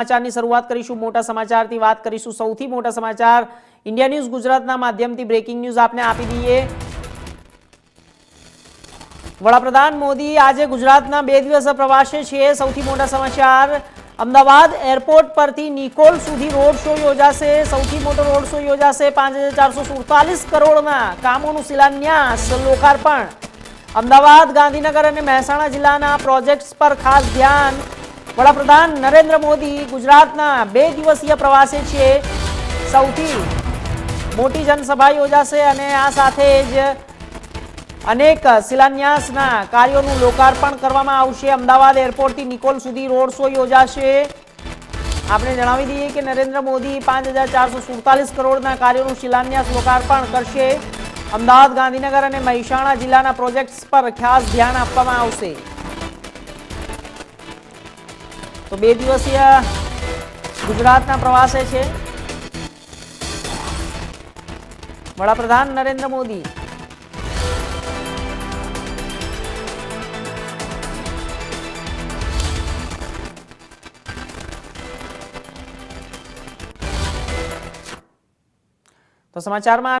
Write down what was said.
સમાચારની શરૂઆત કરીશું. મોટા સમાચારથી વાત કરીશું. સૌથી મોટા સમાચાર ઇન્ડિયા ન્યૂઝ ગુજરાતના માધ્યમથી બ્રેકિંગ ન્યૂઝ આપને આપી દઈએ. વડાપ્રધાન મોદી આજે ગુજરાતના બે દિવસ પ્રવાસે છે. સૌથી મોટા સમાચાર, અમદાવાદ એરપોર્ટ પરથી નિકોલ સુધી રોડ શો યોજાશે. સૌથી મોટો રોડ શો યોજાશે પાંચ હજાર ચારસો સુડતાલીસ કરોડના કામોનું શિલાન્યાસ, લોકાર્પણ. અમદાવાદ, ગાંધીનગર અને મહેસાણા જિલ્લાના પ્રોજેક્ટ્સ પર ખાસ ધ્યાન વડાપ્રધાન નરેન્દ્ર મોદી ગુજરાતના બે દિવસીય પ્રવાસે છે. સૌથી મોટી જનસભા યોજાશે અને આ સાથે જ અનેક શિલાન્યાસના કાર્યોનું લોકાર્પણ કરવામાં આવશે. અમદાવાદ એરપોર્ટથી નિકોલ સુધી રોડ શો યોજાશે. આપણે જણાવી દઈએ કે નરેન્દ્ર મોદી પાંચ હજાર ચારસો સુડતાલીસ કરોડના કાર્યોનું શિલાન્યાસ લોકાર્પણ કરશે. અમદાવાદ ગાંધીનગર અને મહેસાણા જિલ્લાના પ્રોજેક્ટ્સ પર ખાસ ધ્યાન આપવામાં આવશે. તો બે દિવસીય ગુજરાતના પ્રવાસે છે. વડાપ્રધાન નરેન્દ્ર મોદી. તો સમાચારમાં